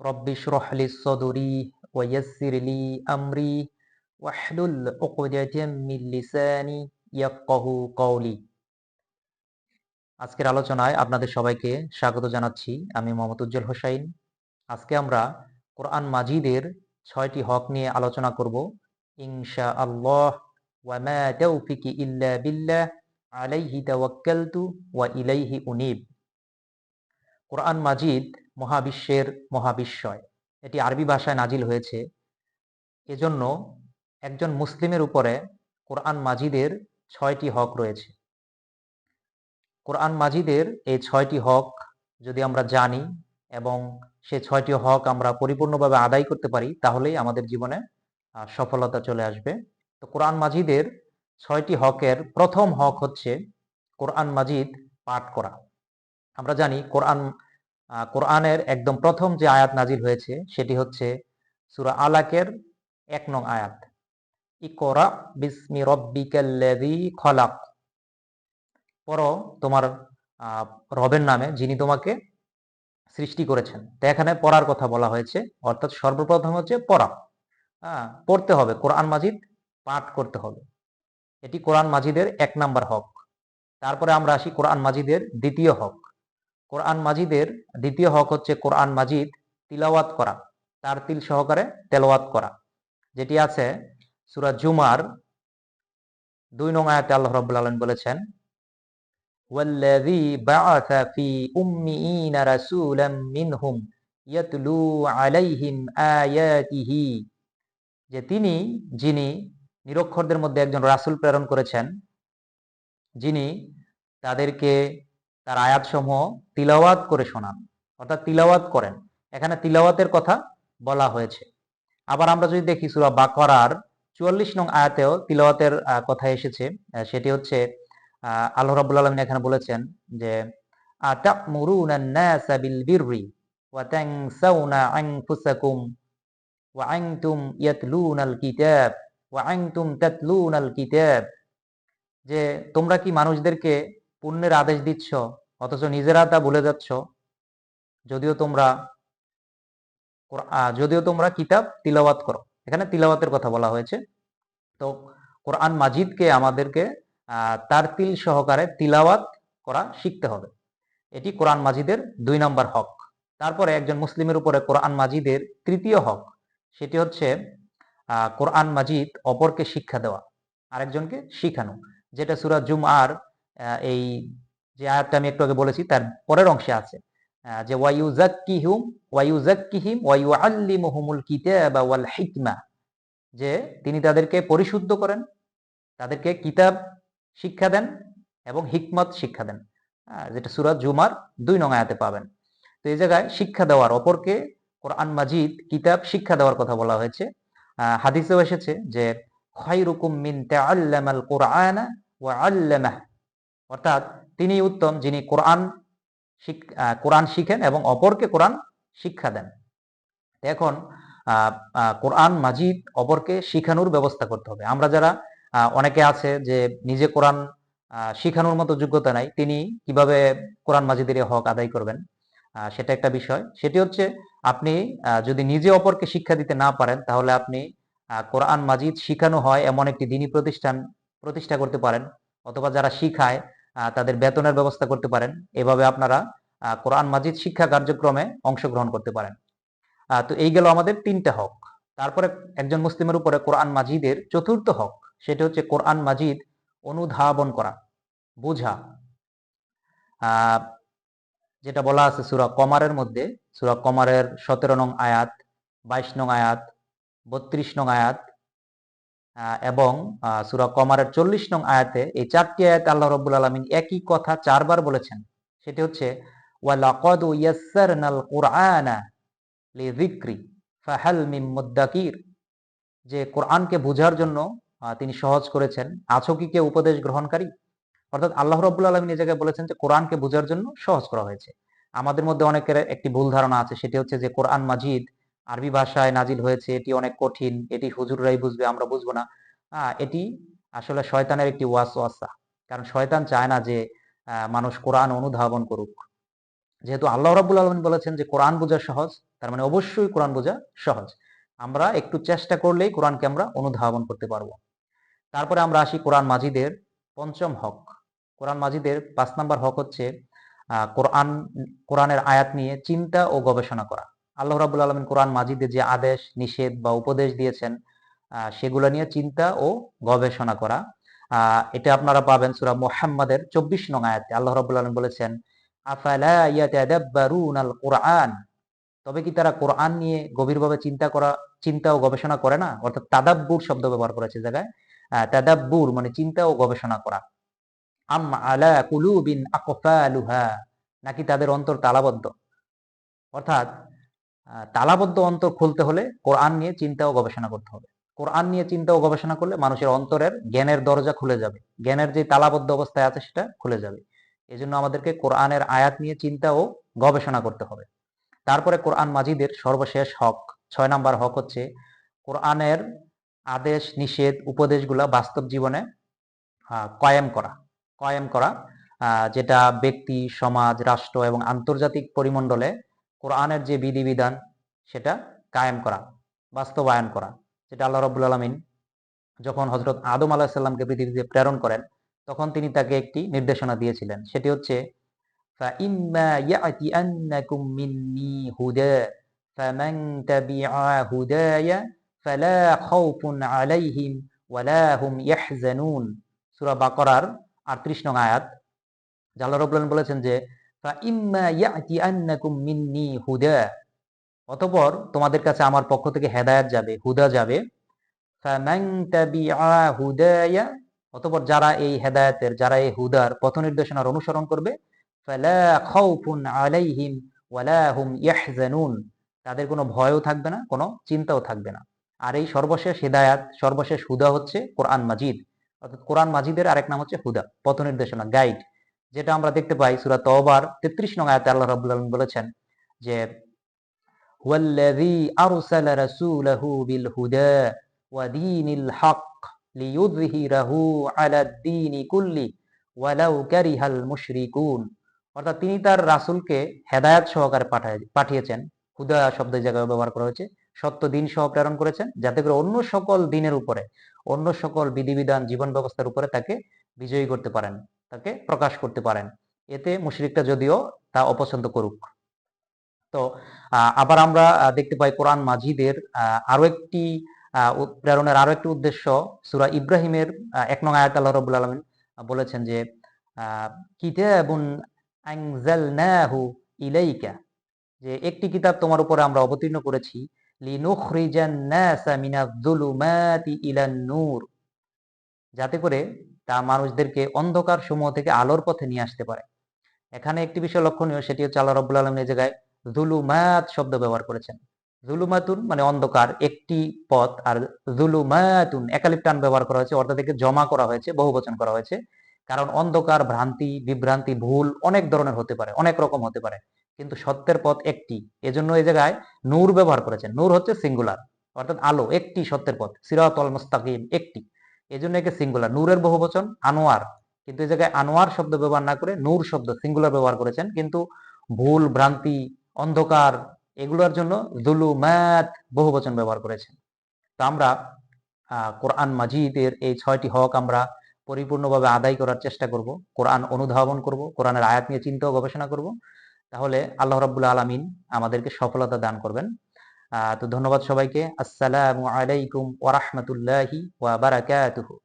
রব্বি শরহলি সদরি ওয়াসিরলি আমরি ওয়াহলুল উকদাতাম মিন লিসানি ইয়াফকাহু কওলি। আজকের আলোচনায় আপনাদের সবাইকে স্বাগত জানাচ্ছি। আমি মোহাম্মদ উজ্জ্বল হোসাইন। আজকে আমরা কোরআন মাজিদের ছয়টি হক নিয়ে আলোচনা করব। ইনশা আল্লাহ ওয়ামা তাওফিকি ইল্লা বিল্লাহ, আলাইহি তাওয়াক্কালতু ওয়া ইলাইহি উনিব। কোরআন মাজিদ মহাবিশ্বের মহাবিস্ময় এটি আরবি ভাষায় নাজিল হয়েছে। এজন্য একজন মুসলিমের উপরে কোরআন মাজিদের ছয়টি হক রয়েছে। কোরআন মাজিদের এই ছয়টি হক যদি আমরা জানি এবং সে ছয়টি হক আমরা পরিপূর্ণভাবে আদায় করতে পারি, তাহলেই আমাদের জীবনে সফলতা চলে আসবে। তো কোরআন মাজিদের ছয়টি হকের প্রথম হক হচ্ছে কোরআন মাজিদ পাঠ করা। আমরা জানি কোরআন কোরআনের একদম প্রথম যে আয়াত নাজিল হয়েছে সেটি হচ্ছে সুরা আলাকের এক নং আয়াত। ইকরা বিসমি রব্বিকাল্লাযী খলাক। পড়ো তোমার রবের নামে যিনি তোমাকে সৃষ্টি করেছেন। তো এখানে পড়ার কথা বলা হয়েছে, অর্থাৎ সর্বপ্রথম হচ্ছে পড়া। হ্যাঁ পড়তে হবে, কোরআন মাজিদ পাঠ করতে হবে। এটি কোরআন মাজিদের এক নাম্বার হক। তারপরে আমরা আসি কোরআন মাজিদের দ্বিতীয় হক। কোরআন মাজিদের দ্বিতীয় হক হচ্ছে কোরআন মাজিদ তিলাওয়াত করা তার তিল সহকারে তেলাওয়াত করা যেটি আছে সুরা জুমার দুই নং আয়াতে আল্লাহ রাব্বুল আলামিন বলেছেন والذي بعث في أميين رسولا منهم يتلو عليهم آياته যে তিনি যিনি নিরক্ষরদের মধ্যে একজন রাসূল প্রেরণ করেছেন যিনি তাদেরকে তার আয়াতসমূহ তিলাওয়াত করে শোনান, অর্থাৎ তিলাওয়াত করেন। এখানে তিলাওয়াতের কথা বলা হয়েছে। আবার আমরা যদি দেখি সুরা বাকরার চুয়াল্লিশ নং আয়াতেও তিলাওয়াতের কথা এসেছে। সেটি হচ্ছে আল্লাহ রাবুল আলমিন এখানে বলেছেন যে, আতামুরুনা নাসা বিল বিররি ওয়া তানসাউনা আনফুসাকুম ওয়া আনতুম ইয়াতলুনাল কিতাব, ওয়া আনতুম তাতলুনাল কিতাব। যে তোমরা কি মানুষদেরকে পুণ্যের আদেশ দিচ্ছ, অথচ নিজেরা তা ভুলে যাচ্ছ, যদিও তোমরা যদিও তোমরা কিতাব তিলাওয়াত করো। এখানে তিলাওয়াতের কথা বলা হয়েছে। তো কোরআন মাজিদকে আমাদেরকে তার তিল সহকারে তিলাওয়াত করা শিখতে হবে। এটি কোরআন মাজিদের দুই নম্বর হক। তারপরে একজন মুসলিমের উপরে কোরআন মাজিদের তৃতীয় হক, সেটি হচ্ছে কোরআন মাজিদ অপরকে শিক্ষা দেওয়া, আরেকজনকে শিখানো, যেটা সুরা জুম আর এই যে আয়াতটা আমি একটু আগে বলেছি, তার পরের অংশে আছে যে ওয়াইউজাক্কিহুম ওয়াইউজাক্কিহিম ওয়াইউআল্লিমুহুমুল কিতাবা ওয়াল হিকমা, যে তিনি তাদেরকে পরিশুদ্ধ করেন, তাদেরকে কিতাব শিক্ষা দেন এবং হিকমত শিক্ষা দেন। যেটা সুরাত জুমার দুই নং আয়াতে পাবেন। তো এই জায়গায় শিক্ষা দেওয়ার, অপরকে কোরআন মাজিদ কিতাব শিক্ষা দেওয়ার কথা বলা হয়েছে। হাদিসেও এসেছে যে, খায়রুকুম মিন তাআল্লামাল কুরআনা ওয়া আল্লামাহ। অর্থাৎ তিনি উত্তম যিনি কোরআন কোরআন শিখেন এবং অপরকে কোরআন শিক্ষা দেন। এখন কোরআন মাজিদ অপরকে শিখানোর ব্যবস্থা করতে হবে। আমরা যারা অনেকে আছে যে নিজে কোরআন শিখানোর মতো যোগ্যতা নাই, তিনি কীভাবে কোরআন মাজিদের হক আদায় করবেন? সেটা একটা বিষয়। সেটি হচ্ছে, আপনি যদি নিজে অপরকে শিক্ষা দিতে না পারেন, তাহলে আপনি কোরআন মাজিদ শিখানো হয় এমন একটি দিনী প্রতিষ্ঠান প্রতিষ্ঠা করতে পারেন। অথবা যারা শিখায় তাদের বেতনের ব্যবস্থা করতে পারেন। এভাবে আপনারা কোরআন মাজিদ শিক্ষা কার্যক্রমে অংশগ্রহণ করতে পারেন। তো এই গেল আমাদের তিনটা হক। তারপরে একজন মুসলিমের উপরে কোরআন মাজিদের চতুর্থ হক, সেটা হচ্ছে কোরআন মাজিদ অনুধাবন করা, বুঝা। যেটা বলা আছে সুরা কমারের মধ্যে, সুরা কমারের সতেরো নং আয়াত, বাইশ নং আয়াত, বত্রিশ নং আয়াত এবং সুরা কমারের চল্লিশ নং আয়াতে এই চারটি আয়াত আল্লাহ রব্বুল আলমিন একই কথা চারবার বলেছেন। সেটি হচ্ছে, ওয়ালাকদ মিম যে কোরআনকে বোঝার জন্য তিনি সহজ করেছেন। আছো কি উপদেশ গ্রহণকারী? অর্থাৎ আল্লাহ রব্বুল আলমিন এই জায়গায় বলেছেন যে, কোরআনকে বোঝার জন্য সহজ করা হয়েছে। আমাদের মধ্যে অনেকের একটি ভুল ধারণা আছে, সেটি হচ্ছে যে, কোরআন মাজিদ আরবি ভাষায় নাজিল হয়েছে, এটি অনেক কঠিন, এটি হুজুররাই বুঝবে, আমরা বুঝব না। এটি আসলে শয়তানের একটি ওয়াস ওয়াসা কারণ শয়তান চায় না যে মানুষ কোরআন অনুধাবন করুক। যেহেতু আল্লাহ রাবুল আলমিন বলেছেন যে, কোরআন বোঝা সহজ, তার মানে অবশ্যই কোরআন বোঝা সহজ। আমরা একটু চেষ্টা করলেই কোরআনকে আমরা অনুধাবন করতে পারব। তারপরে আমরা আসি কোরআন মাজিদের পঞ্চম হক। কোরআন মাজিদের পাঁচ নাম্বার হক হচ্ছে কোরআন, কোরআনের আয়াত নিয়ে চিন্তা ও গবেষণা করা। আল্লাহ রাবুল আলমিন কোরআন মাজিদে যে আদেশ, নিষেধ বা উপদেশ দিয়েছেন সেগুলো নিয়ে চিন্তা ও গবেষণা করা। এটা আপনারা পাবেন সুরা মোহাম্মদের চব্বিশ নং আয়াতে। আল্লাহ রাবুল আলম বলেছেন কোরআন তবে কি তারা কোরআন নিয়ে গভীরভাবে চিন্তা করা, চিন্তা ও গবেষণা করে না? অর্থাৎ তাদাব্বুর শব্দ ব্যবহার করেছে জায়গায়। তাদাব্বুর মানে চিন্তা ও গবেষণা করা। আম আলা কুলুবিন আকফালুহা? নাকি তাদের অন্তর তালাবদ্ধ? অর্থাৎ তালাবদ্ধ অন্তর খুলতে হলে কোরআন নিয়ে চিন্তা ও গবেষণা করতে হবে। কোরআন নিয়ে চিন্তা ও গবেষণা করলে মানুষের অন্তরের জ্ঞানের দরজা খুলে যাবে। জ্ঞানের যে তালাবদ্ধ অবস্থায় আছে সেটা খুলে যাবে। এই জন্য আমাদেরকে কোরআনের আয়াত নিয়ে চিন্তা ও গবেষণা করতে হবে। তারপরে কোরআন মাজিদের সর্বশেষ হক, ছয় নাম্বার হক হচ্ছে কোরআনের আদেশ, নিষেধ, উপদেশগুলা বাস্তব জীবনে কয়েম করা। কয়েম করা যেটা ব্যক্তি, সমাজ, রাষ্ট্র এবং আন্তর্জাতিক পরিমণ্ডলে কোরআনের যে বিধিবিধান, সেটা কায়েম করা, বাস্তবায়ন করা। যেটা আল্লাহ রবুল আলমিন যখন হজরত আদম আলাহিসাল্লামকে পৃথিবীতে প্রেরণ করেন, তখন তিনি তাকে একটি নির্দেশনা দিয়েছিলেন। সেটি হচ্ছে বাকরার আটত্রিশ নং আয়াত। বলেছেন যে অতপর তোমাদের কাছে আমার পক্ষ থেকে হেদায়াত যাবে, হুদা যাবে। অতপর যারা এই হেদায়তের, যারা এই হুদার পথ নির্দেশনার অনুসরণ করবে তাদের কোনো ভয়ও থাকবে না, কোনো চিন্তাও থাকবে না। আর এই সর্বশেষ হেদায়াত, সর্বশেষ হুদা হচ্ছে কোরআন মাজিদ, অর্থাৎ কোরআন মাজিদের আরেক নাম হচ্ছে হুদা, পথ নির্দেশনা গাইড যেটা আমরা দেখতে পাই সুরা তওবার, তেত্রিশ নং আয়াতে আল্লাহ রাব্বুল আলামিন বলেছেন যে হুয়াল্লাযী আরসালা রাসূলাহু বিল হুদা ওয়া দীনিল হক লিইয়ুযহিরাহু আলা কুল্লি ওয়ালাউ কারিহাল মুশরিকুন। অর্থাৎ তিনি তার রাসূলকে হেদায়েত সহকারে পাঠিয়েছেন। হুদা শব্দের জায়গায় ব্যবহার করা হয়েছে। সত্য দিন সহ প্রেরণ করেছেন যাতে করে অন্য সকল দিনের উপরে, অন্য সকল বিধিবিধান, জীবন ব্যবস্থার উপরে তাকে বিজয়ী করতে পারেন। তাকে প্রকাশ করতে পারেন। এতে মুশরিকটা যদিও তা অপছন্দ করুক। তো আবার আমরা দেখতে পাই কোরআন মাজিদের আরও একটি প্রেরণের আরও একটি উদ্দেশ্য। সুরা ইব্রাহিমের এক নং আয়াত আল্লাহ রবুল আলমিন বলেছেন যে কিতাবুন আনজালনাহু ইলাইকা, যে একটি কিতাব তোমার উপরে আমরা অবতীর্ণ করেছি, লিনুখরিজান নাসা মিনাজ ইলান নূর যাতে করে তা মানুষদেরকে অন্ধকার সমূহ থেকে আলোর পথে নিয়ে আসতে পারে। এখানে একটি বিষয় লক্ষণীয়, সেটি হচ্ছে আল্লাহ রব্বুল আলম এই জায়গায় জুলুমাত শব্দ ব্যবহার করেছেন। জুলুমাতুন মানে অন্ধকার, একটি পথ, আর জুলুমাতুন একালিপ টান ব্যবহার করা হয়েছে, অর্থাৎ থেকে জমা করা হয়েছে বহু বচন করা হয়েছে। কারণ অন্ধকার, ভ্রান্তি, বিভ্রান্তি, ভুল অনেক ধরনের হতে পারে, অনেক রকম হতে পারে। কিন্তু সত্যের পথ একটি। এজন্য এই জায়গায় নূর ব্যবহার করেছেন। নূর হচ্ছে সিঙ্গুলার অর্থাৎ আলো, একটি সত্যের পথ। সিরাত মুস্তাকিম, একটি। এই জন্য একে সিঙ্গুলার নূরের বহু বচন আনোয়ার। কিন্তু এই জায়গায় আনোয়ার শব্দ ব্যবহার না করে নূর শব্দ সিঙ্গুলার ব্যবহার করেছেন। কিন্তু ভুল, ভ্রান্তি, অন্ধকার, এগুলোর জন্য জুলু ম্যাথ বহু বচন ব্যবহার করেছেন। তো আমরা কোরআন মাজিদের এই ছয়টি হক আমরা পরিপূর্ণভাবে আদায় করার চেষ্টা করব। কোরআন অনুধাবন করব, কোরআনের আয়াত নিয়ে চিন্তা ও গবেষণা করব। তাহলে আল্লাহ রাবুল্লাহ আলমিন আমাদেরকে সফলতা দান করবেন। তো ধন্যবাদ সবাইকে। আসসালামু আলাইকুম ওয়া বারাকাতুহু।